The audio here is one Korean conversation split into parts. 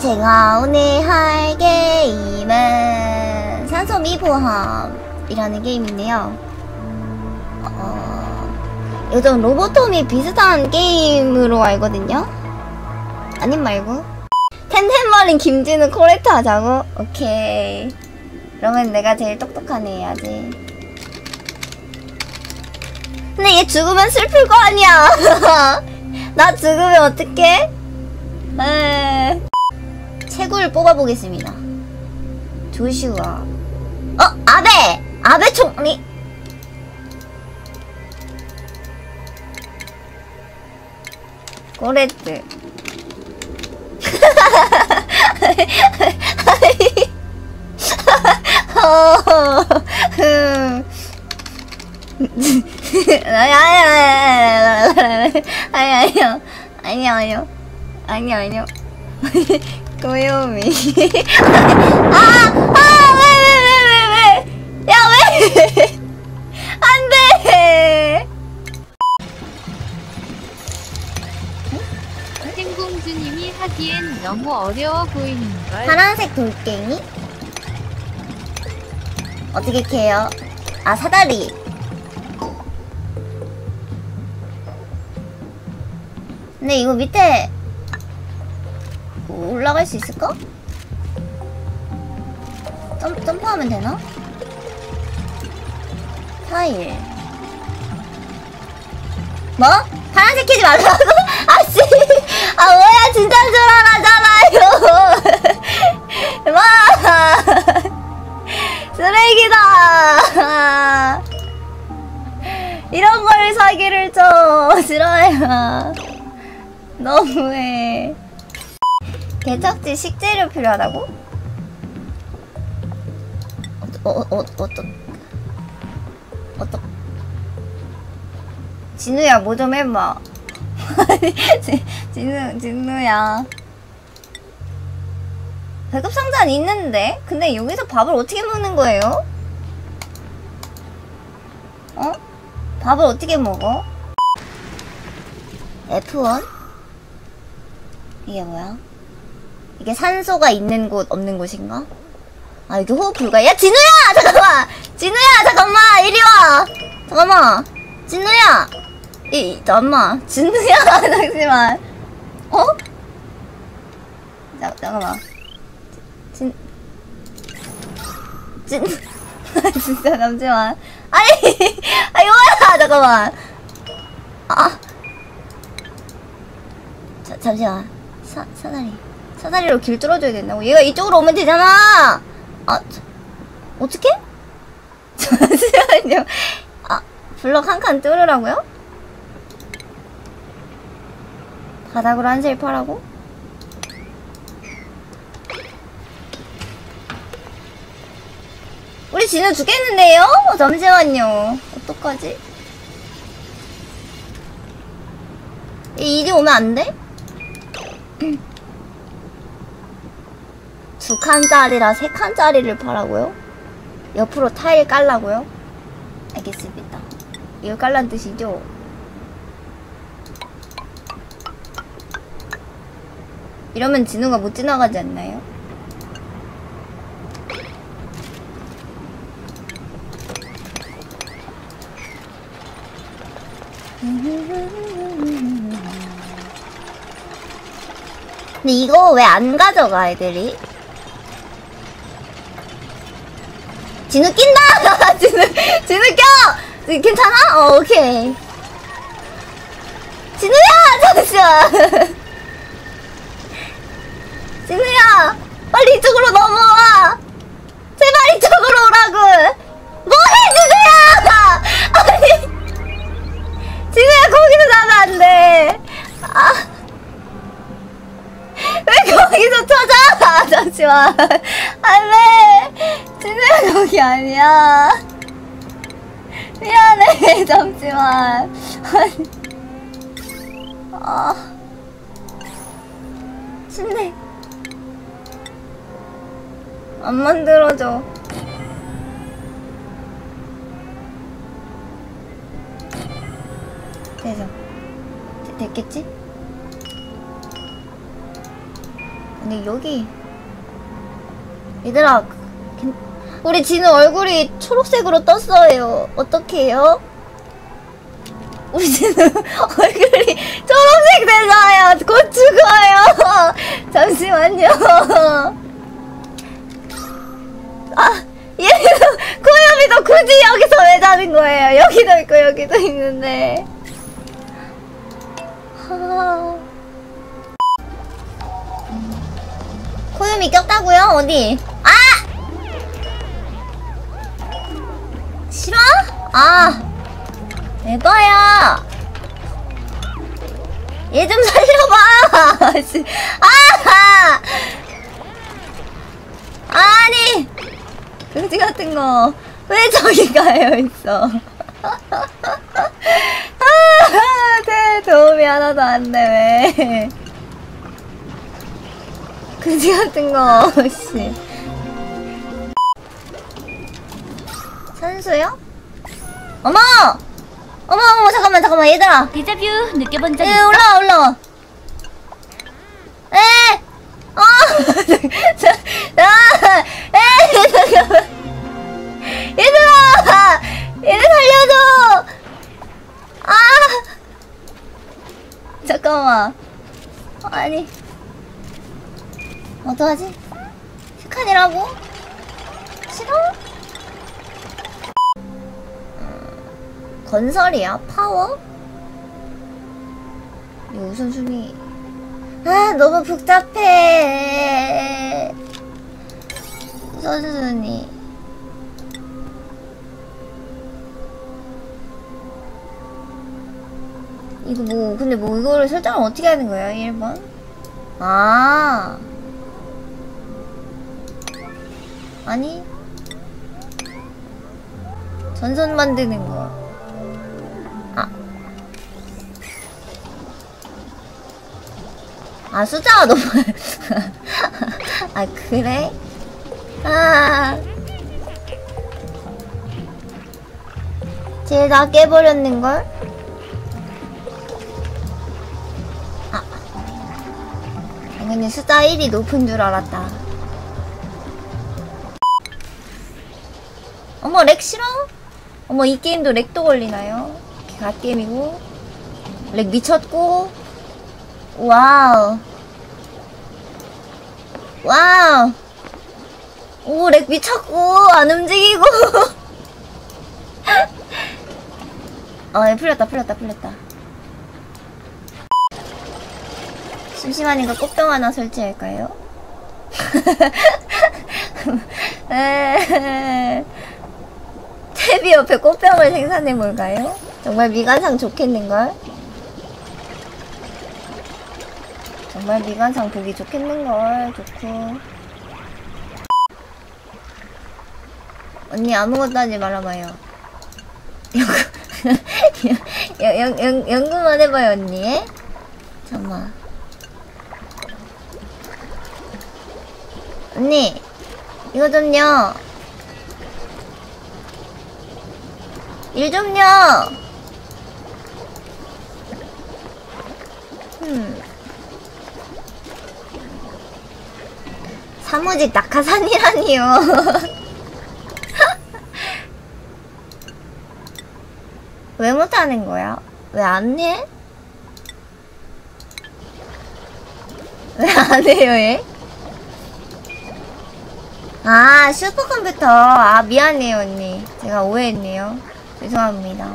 제가 오늘 할 게임은 산소 미보함이라는 게임인데요. 어, 요즘 로보톰이 비슷한 게임으로 알거든요. 아님 말고. 텐텐머린 김진우 코렉트 하자고? 오케이. 그러면 내가 제일 똑똑한 애 해야지. 근데 얘 죽으면 슬플 거 아니야. 나 죽으면 어떡해? 에. 채굴 뽑아보겠습니다. 조슈아. 어, 아베! 아베 총리! 어, 음. 아니 아니 아니 아니요 아니요 아니요 아니요 아니요 고요미. 아 아 왜 왜 왜 왜 왜 야 왜? 안돼! 생공주님이 하기엔 너무 어려워 보이는걸. 파란색 돌갱이? 어떻게 캐요? 아 사다리. 근데 이거 밑에 올라갈 수 있을까? 점, 점프하면 되나? 타일 뭐? 파란색 캐지 말라고? 아씨 아 뭐야 진짜인 줄 알았잖아요 와 쓰레기다 이런 걸 사기를 쳐 싫어요 너무해 개척지 식재료 필요하다고? 어, 어, 어, 어떤 어떤 진우야 뭐 좀 해봐 지- 진우 진우야 배급 상자는 있는데 근데 여기서 밥을 어떻게 먹는 거예요? 어? 밥을 어떻게 먹어? F1? 이게 뭐야? 이게 산소가 있는 곳 없는 곳인가? 아 여기 호흡 불가. 야 진우야 잠깐만. 진우야 잠깐만 이리 와. 잠깐만. 진우야. 이 잠깐만. 진우야 잠시만. 어? 자, 잠깐만. 진 진. 진짜 잠시만. 아니 아 이거야 잠깐만. 아. 자, 잠시만. 사, 사다리. 사다리로 길 뚫어줘야 된다고? 얘가 이쪽으로 오면 되잖아! 아, 저, 어떡해? 잠시만요. 아, 블럭 한 칸 뚫으라고요? 바닥으로 한 셀 파라고? 우리 진우 죽겠는데요? 잠시만요. 어떡하지? 이- 이리 오면 안 돼? 두 칸짜리라 세 칸짜리를 파라고요? 옆으로 타일 깔라고요? 알겠습니다. 이거 깔란 뜻이죠? 이러면 진우가 못 지나가지 않나요? 근데 이거 왜 안 가져가 애들이? 진우 낀다! 진우, 진우 껴! 괜찮아? 어, 오케이. 진우야! 잠시만. 아니. 아. 침대. 안 만들어져. 돼서. 됐- 됐겠지? 근데 여기 얘들아 괜- 우리 진우 얼굴이 초록색으로 떴어요 어떡해요? 우리 진우 얼굴이 초록색 됐어요 곧 죽어요 잠시만요 아 얘도 코요미도 굳이 여기서 왜 자는 거예요 여기도 있고 여기도 있는데 하... 코요미 꼈다고요? 어디? 아! 싫어? 아 에바야 얘 좀 살려봐 씨. 아! 아니 그지 같은 거 왜 저기 가요 있어 아, 내 도움이 하나도 안 돼 왜 그지 같은 거, 씨. 선수요? 어머! 어머, 어머, 잠깐만, 잠깐만, 얘들아. 데자뷰 느껴본 적 에, 있어? 올라와, 올라와. 에! 어! 자, 아! 에! 잠깐만. 얘들아! 얘들 살려줘! 아! 잠깐만. 아니. 어떡하지? 슈칸이라고? 건설이야? 파워? 이 우선순위 아 너무 복잡해 우선순위 이거 뭐 근데 뭐 이거를 설정을 어떻게 하는 거예요 1번? 아 아니 전선 만드는 거. 아, 숫자가 너무. 아, 그래? 아. 쟤다 깨버렸는걸? 아. 당연히 숫자 1이 높은 줄 알았다. 어머 렉 싫어? 어머 이 게임도 렉도 걸리나요? 갓게임이고 렉 미쳤고 와우 와우 오렉 미쳤고 안 움직이고 어 예, 풀렸다 풀렸다 풀렸다 심심하니까 꽃병 하나 설치할까요? 에 탭이 옆에 꽃병을 생산해 볼까요? 정말 미관상 좋겠는걸? 정말 미관상 보기 좋겠는걸 좋고. 언니 아무것도 하지 말아봐요. 연, 연, 연, 연구만 해봐요 언니. 잠깐만. 언니 이거 좀요. 일 좀요. 음. 사무직 낙하산이라니요. 왜 못하는 거야? 왜 안 해? 왜 안 해요, 얘? 아, 슈퍼컴퓨터. 아, 미안해요, 언니. 제가 오해했네요. 죄송합니다.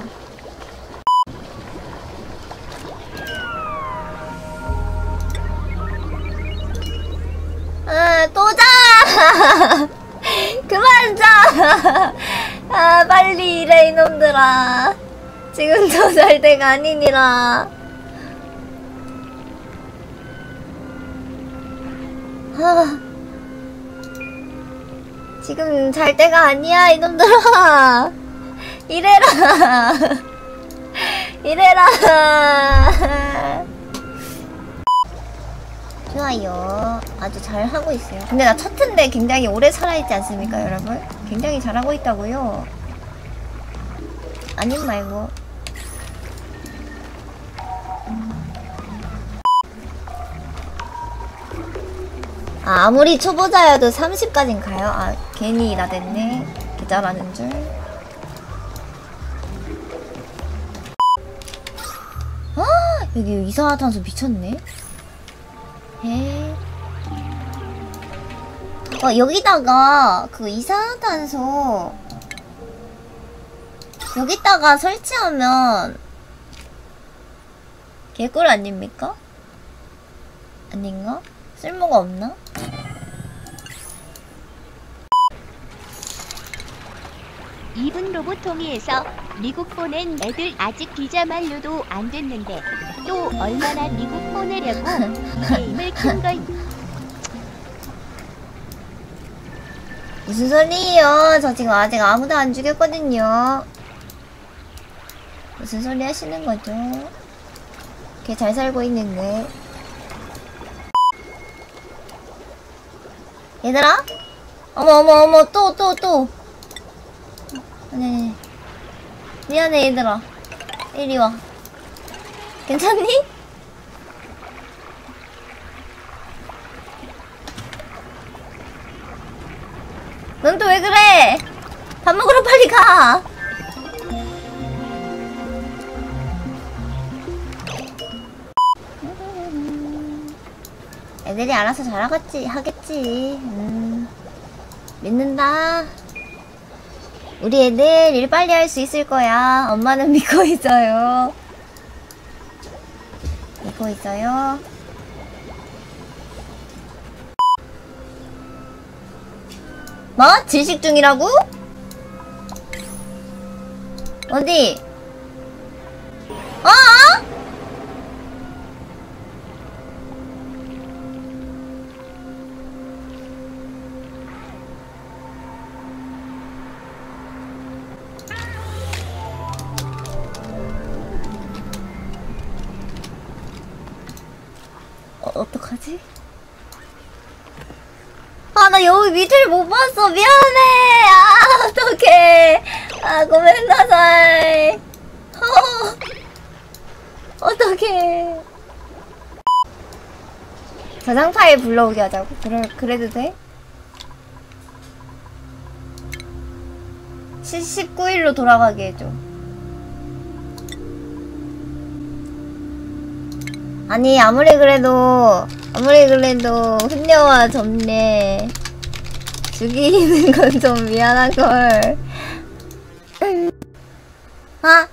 빨리 일해, 이놈들아. 지금 더 잘 때가 아니니라. 아, 지금 잘 때가 아니야, 이놈들아. 이래라. 이래라. 좋아요. 아주 잘 하고 있어요. 근데 나 첫인데 굉장히 오래 살아있지 않습니까, 여러분? 굉장히 잘하고 있다고요. 아님 말고. 아, 아무리 초보자여도 30까진 가요? 아, 괜히 나댔네. 계좌라는 줄. 아, 여기 이산화탄소 미쳤네. 에. 어, 여기다가 그 이산화탄소 여기다가 설치하면 개꿀 아닙니까? 아닌가? 쓸모가 없나? 이분 로보통이에서 미국 보낸 애들 아직 비자 만료도 안 됐는데 또 얼마나 미국 보내려고 게임을 킨 걸. 무슨 소리예요? 저 지금 아직 아무도 안 죽였거든요. 무슨 소리 하시는 거죠? 걔 잘 살고 있는데. 얘들아? 어머, 어머, 어머, 또, 또, 또. 아니, 아니. 미안해, 얘들아. 이리 와. 괜찮니? 넌 또 왜 그래? 밥 먹으러 빨리 가. 애들이 알아서 잘하겠지, 하겠지. 음, 믿는다. 우리 애들 일 빨리 할 수 있을 거야. 엄마는 믿고 있어요. 믿고 있어요. 뭐? 질식 중이라고? 어디? 여기 밑을 못 봤어. 미안해. 아, 어떡해. 아, 고멘나사이. 어, 어떡해. 저장 파일 불러오게 하자고. 그래, 그래도 돼? 19일로 돌아가게 해줘. 아니, 아무리 그래도, 아무리 그래도, 훈녀와 점례, 죽이는 건 좀 미안한걸. 아?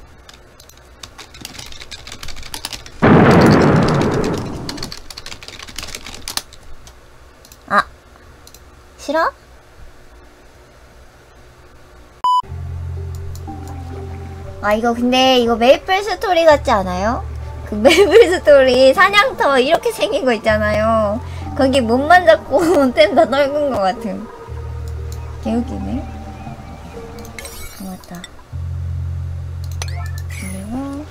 아. 싫어? 아, 이거 근데, 이거 메이플 스토리 같지 않아요? 그 메이플 스토리 사냥터 이렇게 생긴 거 있잖아요. 거기 몸만 잡고 템 다 넓은 것 같은. 개웃기네. 아, 맞다. 그리고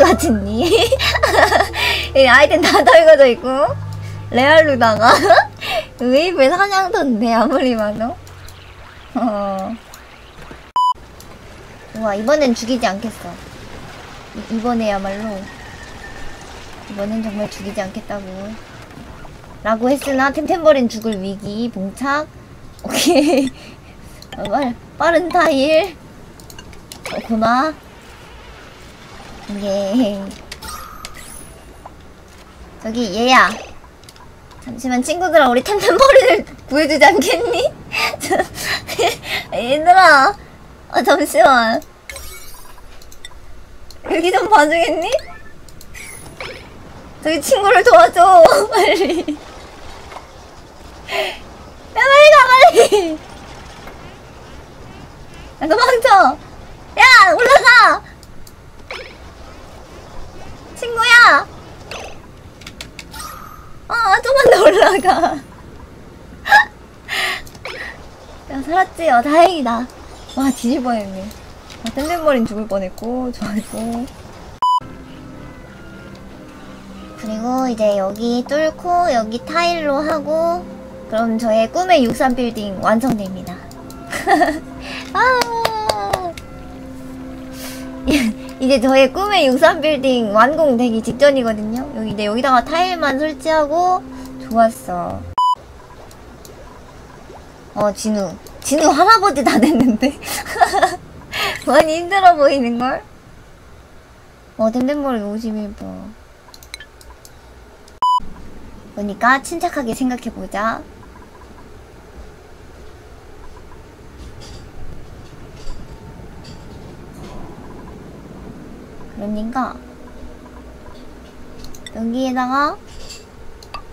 같은니? 이 아이템 다 떨궈져 있고 레알루다가 메이플 사냥터인데 아무리 봐도 어. 우와 이번엔 죽이지 않겠어 이, 이번에야말로 이번엔 정말 죽이지 않겠다고 라고 했으나 템템버린 죽을 위기 봉착 오케이. 어, 빨, 빠른 타일. 어, 고마 예. 저기 얘야. 잠시만 친구들아 우리 템템버린을 구해주지 않겠니? 얘들아. 아 잠시만. 여기 좀 봐주겠니? 저기 친구를 도와줘 빨리 야 빨리 가 빨리. 야 도망쳐. 야 올라가. 친구야. 아 좀만 더 올라가. 야 살았지? 어 다행이다. 와 뒤질 뻔했네. 아, 땡땡머린 죽을 뻔했고 좋았고. 그리고 이제 여기 뚫고 여기 타일로 하고 그럼 저의 꿈의 63 빌딩 완성됩니다 아 이제 저의 꿈의 63 빌딩 완공되기 직전이거든요 여기 이제 여기다가 타일만 설치하고 좋았어. 어, 진우. 진우 할아버지 다 됐는데? 많이 힘들어 보이는 걸? 어, 댐댐머리 51번. 그러니까 침착하게 생각해보자. 그러니까 여기에다가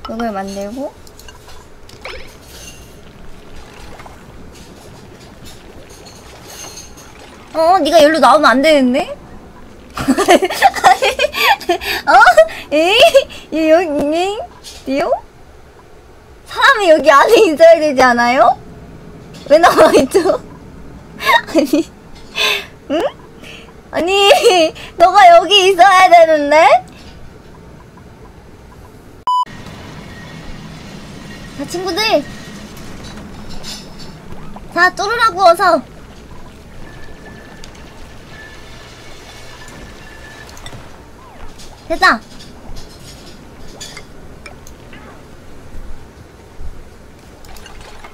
이걸 만들고 어, 네가 여기로 나오면 안 되는데? 어? 에이? 얘 여기, 요? 사람이 여기 안에 있어야 되지 않아요? 왜 나와 있죠? 아니, 응? 아니, 너가 여기 있어야 되는데? 자, 친구들! 자, 뚫으라고, 어서! 됐다!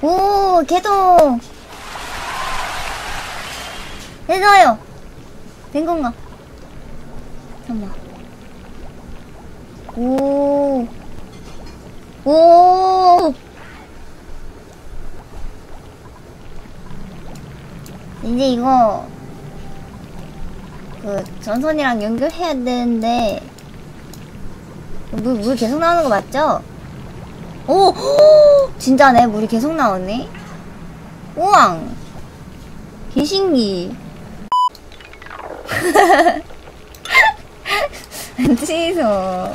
오, 개동! 됐어요! 된 건가? 잠깐만. 오. 오. 이제 이거 그 전선이랑 연결해야 되는데 물, 물 계속 나오는 거 맞죠? 오! 진짜네 물이 계속 나오네 우왕 개신기 취소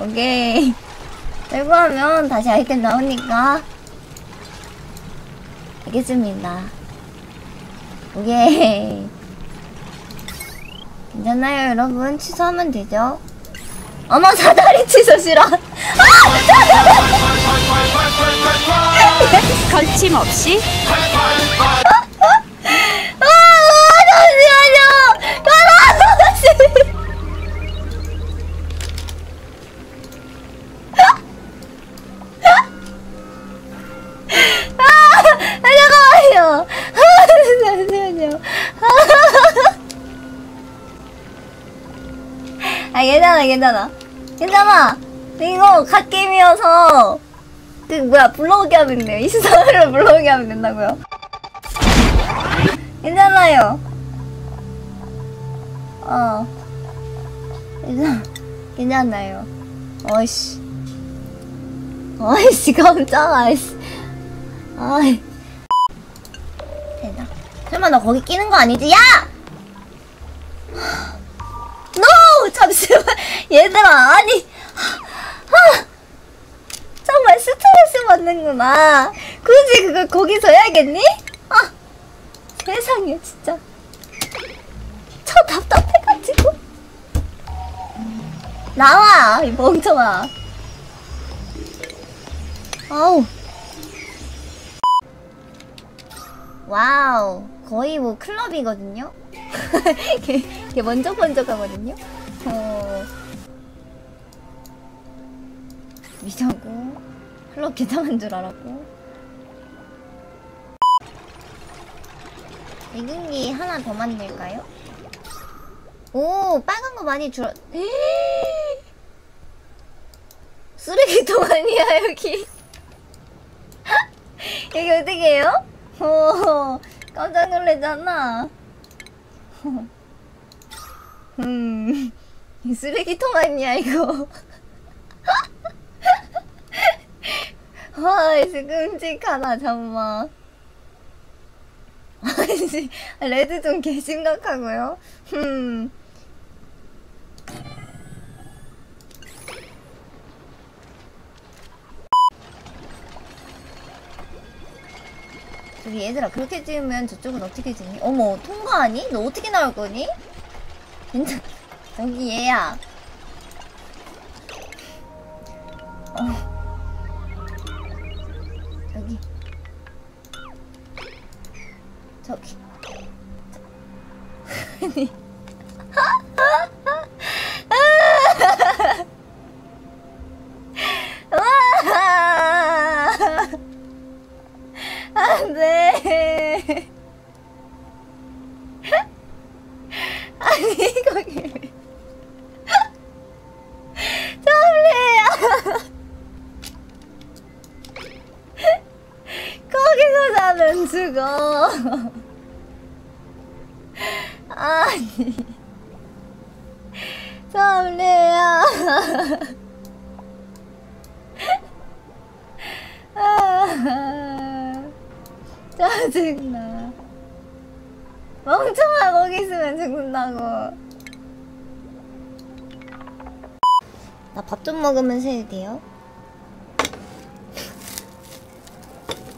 오케이. 들고 하면 다시 아이템 나오니까. 알겠습니다. 오케이. 괜찮나요 여러분. 취소하면 되죠? 어머 사다리 취소 싫어. 거침없이 아, 괜찮아, 괜찮아. 괜찮아. 이거 갓게임이어서, 그, 뭐야, 불러오게 하면 돼요. 24회를 불러오게 하면 된다고요. 괜찮아요. 어. 괜찮, 괜찮아요. 어이씨. 어이씨, 깜짝 아, 이씨. 아이. 된다. 설마 너 거기 끼는 거 아니지? 야! 노! 잠시만. 얘들아, 아니. 아, 정말 스트레스 받는구나. 굳이 그걸 거기서 해야겠니? 아, 세상에, 진짜. 저 답답해가지고. 나와, 이 멍청아. 아우. 와우 거의 뭐 클럽이거든요 걔, 걔 번쩍번쩍 하거든요 어 미자고 클럽 개장한 줄 알았고 대경기 하나 더 만들까요? 오 빨간 거 많이 줄어! 쓰레기통 아니야 여기 여기 어떻게 해요? 오, 깜짝 놀랐잖아. 음, 이 쓰레기통 아니야, 이거. 와, 끔찍하다, 잠만. 아이씨, 레드 좀 개심각하고요. 음. 저기 얘들아 그렇게 지으면 저쪽은 어떻게 지니? 어머 통과하니? 너 어떻게 나올 거니? 괜찮 여기 얘 삼례야. 아, 짜증나. 멍청아 거기 있으면 죽는다고. 나 밥 좀 먹으면서 해도 돼요?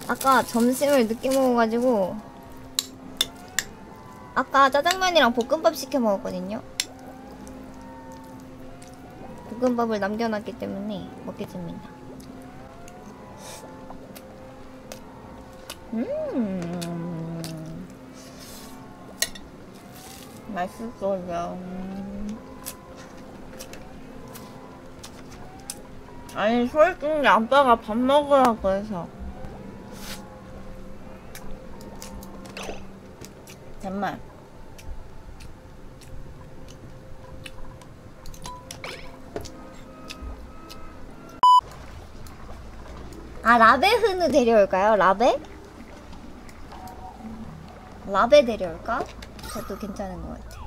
아까 점심을 늦게 먹어가지고 아까 짜장면이랑 볶음밥 시켜 먹었거든요. 볶음밥을 남겨놨기 때문에 먹겠습니다. 음, 맛있어요. 음. 아니 솔직히 아빠가 밥 먹으라고 해서 정말 아 라베 흐느 데려올까요? 라베? 라베 데려올까? 그것도 괜찮은 것 같아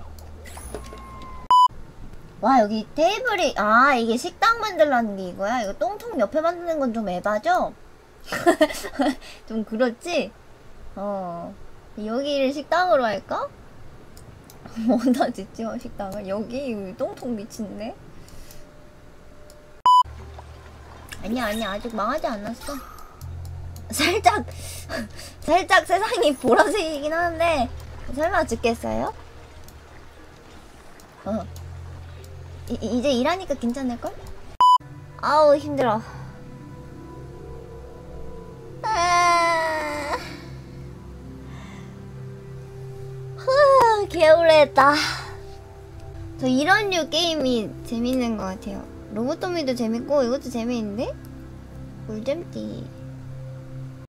와 여기 테이블이 아 이게 식당 만들라는 게 이거야? 이거 똥통 옆에 만드는 건 좀 에바죠? 좀 그렇지? 어 여기를 식당으로 할까? 어디다 짓죠 식당을? 여기 여기 똥통 미친데? 아니야 아니야. 아직 망하지 않았어. 살짝 살짝 세상이 보라색이긴 하는데 설마 죽겠어요? 어. 이, 이- 이제 일하니까 괜찮을걸? 아우 힘들어. 아... 후 개울했다. 저 이런 류 게임이 재밌는 것 같아요 로보토미도 재밌고 이것도 재밌는데? 꿀잼띠